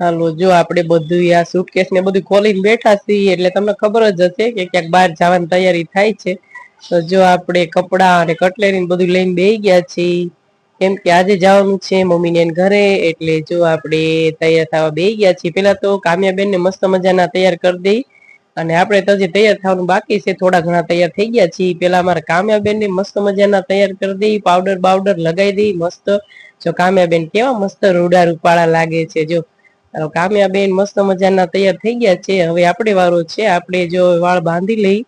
હાલો, જો આપણે બધું આ સુટકેસ ને બધું ખોલીને બેઠા છીએ, એટલે તમને ખબર જ હશે કે ક્યાંક બહાર જવાની તૈયારી થાય છે. તો જો આપણે કપડા અને કટલેરી બધું લઈને બેસી ગયા છીએ. કેમ કે આજે જવાનું છે મમ્મીને ઘરે, એટલે જો આપણે તૈયાર થવા બેસી ગયા છીએ. પેલા તો કામ્યાબેન ને મસ્ત મજાના તૈયાર કરી દઈ. અને આપણે તો જે તૈયાર થવાનું બાકી છે, થોડા ઘણા તૈયાર થઈ ગયા છીએ. પેલા અમારા કામ્યાબેન ને મસ્ત મજાના તૈયાર કરી દઈ પાવડર બાવડર લગાવી દઈ, મસ્ત. જો કામ્યાબેન કેવા મસ્ત રૂડા રૂપાળા લાગે છે, જો. હવે કામ્યાબેન મસ્ત મજાના તૈયાર થઈ ગયા છે. હવે આપણે વારો છે. આપણે જો વાળ બાંધી લઈ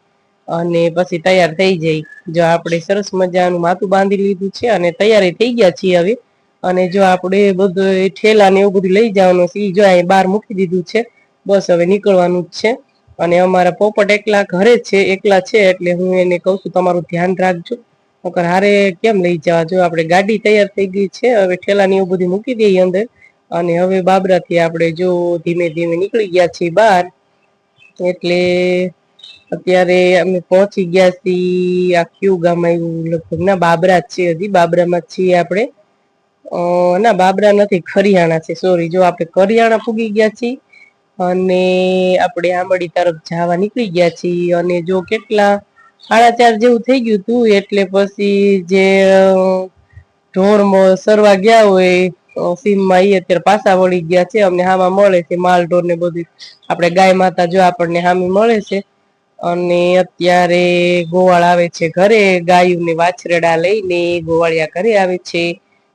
અને પછી તૈયાર થઈ જઈ. જો આપણે સરસ મજાનું માથું બાંધી લીધું છે અને તૈયારી થઈ ગયા છીએ હવે. અને જો આપણે બધું ઠેલા ને એવું બધું લઈ જવાનું છે જો અહીં બહાર મૂકી દીધું છે. બસ હવે નીકળવાનું જ છે. અને અમારા પોપટ એકલા ઘરે છે, એકલા છે એટલે હું એને કહું છું, તમારું ધ્યાન રાખજો. નકર હારે કેમ લઈ જવા? જો આપણે ગાડી તૈયાર થઈ ગઈ છે, હવે ઠેલા ને એવું બધું મૂકી દઈએ અંદર. અને હવે બાબરાથી આપણે જો ધીમે ધીમે નીકળી ગયા છીએ બહાર, એટલે અત્યારે અમે પહોંચી ગયા છીએ આ ક્યુ ગામ આવ્યું, લગભગ ના બાબરા જ છે હજી, બાબરામાં છીએ આપણે. ના, બાબરા નથી, ખરિયાણા છે સોરી જો આપણે કરિયાણા પૂગી ગયા છીએ અને આપણે આંબડી તરફ જવા નીકળી ગયા છીએ અને જો કેટલા સાડા ચાર જેવું થઈ ગયું હતું એટલે પછી જે ઢોર સરવા ગયા હોય સીમમાં ઈ અત્યારે પાછા વળી ગયા છે. અમને હામાં મળે છે માલ ઢોર ને બધું. આપણે ગાય માતા જો આપણને હામી મળે છે. અને અત્યારે ગોવાળ આવે છે ઘરે. ગાયુને વાછરડા લઈને ગોવાળિયા ઘરે આવે છે.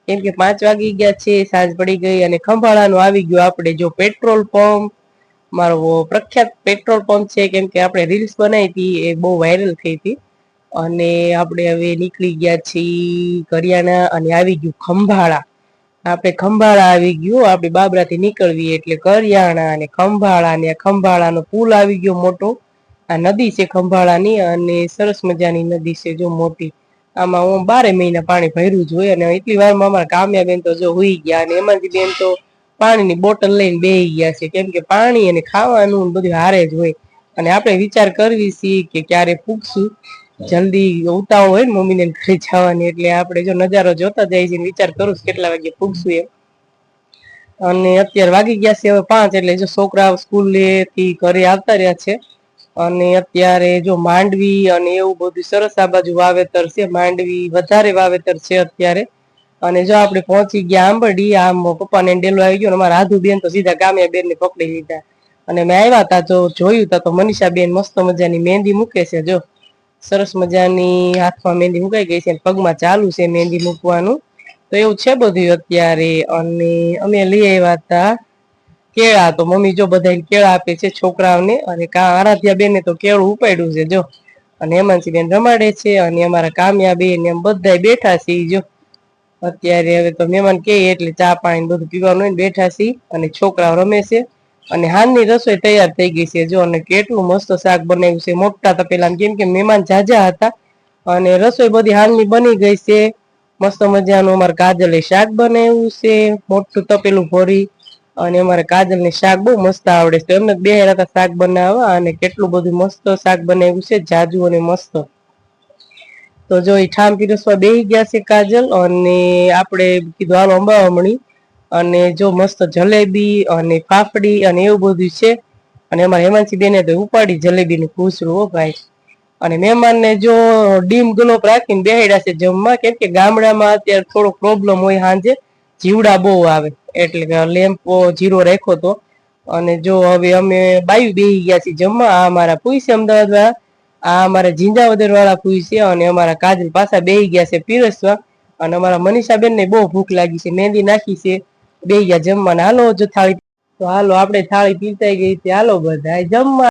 કેમ કે પાંચ વાગી ગયા છે, સાંજ પડી ગઈ અને ખંભાળાનું આવી ગયું. આપણે જો પેટ્રોલ પંપ, મારો પ્રખ્યાત પેટ્રોલ પંપ છે, કેમ કે આપણે રીલ્સ બનાવી હતી, એ બહુ વાયરલ થઈ હતી. અને આપણે હવે નીકળી ગયા છીએ કરિયાણા અને આવી ગયું ખંભાળા. આપણે ખંભાળા આવી ગયું આપણે બાબરાથી નીકળવી એટલે કરિયાણા અને ખંભાળા ને ખંભાળાનો પુલ આવી ગયો મોટો. આ નદી છે ખંભાળાની અને સરસ મજાની નદી છે જો મોટી. આમાં હું બારે મહિના પાણી ભર્યું જ હોય અને એટલી વારમાં અમારા કામ્યા બેન તો જો હોઈ ગયા અને એમાંથી બેન તો પાણીની બોટલ લઈને બેહી ગયા છે. કેમ કે પાણી અને ખાવાનું બધું હારે જ હોય. અને આપણે વિચાર કરવી છીએ કે ક્યારે પૂગશું. જલ્દી ઉતાવળ હોય ને મમ્મીને ઘરે એટલે આપણે જો નજારો જોતા જાય છે વિચાર કરું કેટલા વાગે પૂગશું એમ. અને અત્યારે વાગી ગયા છે હવે પાંચ, એટલે જો છોકરાઓ સ્કૂલેથી ઘરે આવતા રહ્યા છે. અને અત્યારે જો માંડવી અને એવું બધું સરસ આ બાજુ વાવેતર છે, માંડવી વધારે વાવેતર છે અત્યારે. અને જો આપણે પહોંચી ગયા આંબડી આમ પપ્પાને ડેલો આવી ગયો ને, અમારા આધુ બેન તો સીધા ગામે બેન ને પકડી લીધા. અને મેં આવ્યા હતા જો જોયું તા તો મનીષા બેન મસ્ત મજાની મહેંદી મૂકે છે, જો. સરસ મજાની હાથમાં મહેંદી મુકાઈ ગઈ છે પગમાં ચાલુ છે મહેંદી મૂકવાનું. તો એવું છે બધું અત્યારે? અને અમે લઈ આવ્યા હતા કેળા. તો મમ્મી જો બધા કેળા આપે છે છોકરાઓને. અને કા આરાધ્યા બેને તો કેળું ઉપાડ્યું છે, જો. અને હેમાંશી બેન રમાડે છે અને અમારા કામ્યા બેન એમ બધા બેઠા છે, જો. અત્યારે હવે તો મહેમાન કે એટલે ચા પાણી બધું પીવાનું બેઠા છીએ અને છોકરાઓ રમે છે. અને હાલની રસોઈ તૈયાર થઈ ગઈ છે. જો અને કેટલું મસ્ત શાક બનાવ્યું છે. મોટા તપેલા કેમ કે મહેમાન જાજા હતા. અને રસોઈ બધી હાલની બની ગઈ છે. મસ્ત મજાનું અમારે કાજલે શાક બનાવ્યું છે. મોટું તપેલું ભરી અને અમારે કાજલને શાક બહુ મસ્ત આવડે છે. એમને બે હતા શાક બનાવવા અને કેટલું બધું મસ્ત શાક બનાવ્યું છે. જાજુ અને મસ્ત. તો જો એ ઠામ પીરસવા બેહી ગયા છે કાજલ અને આપણે કીધું હાલો અંબાવમણી અને જો મસ્ત જલેબી અને ફાફડી અને એવું બધું છે. અને અમારા હેમાંસી બેને તો ઉપાડી જલેબી નું પૂછડું હો ભાઈ. અને મહેમાનને જો ડીમ ગ્લોપ રાખીને બેહાડ્યા છે જમવા, કેમ કે ગામડામાં અત્યારે થોડો પ્રોબ્લેમ હોય સાંજે, જીવડા બહુ આવે. એટલે લેમ્પો જીરો રાખ્યો તો. અને જો હવે અમે બાયું બેહી ગયા છીએ જમવા, આ અમારા પુઈ છે અમદાવાદ આ અમારા જિંજાવદર વાળા પુઈ છે અને અમારા કાજલ પાછા બેહી ગયા છે પીરસવા. અને અમારા મનીષાબેન ને બહુ ભૂખ લાગી છે મહેંદી નાખી છે. બેહી ગયા જમવાના. હાલો, જો થાળી તો હાલો, આપણે થાળી પીરતાઈ ગઈ છે. હાલો બધા જમવા.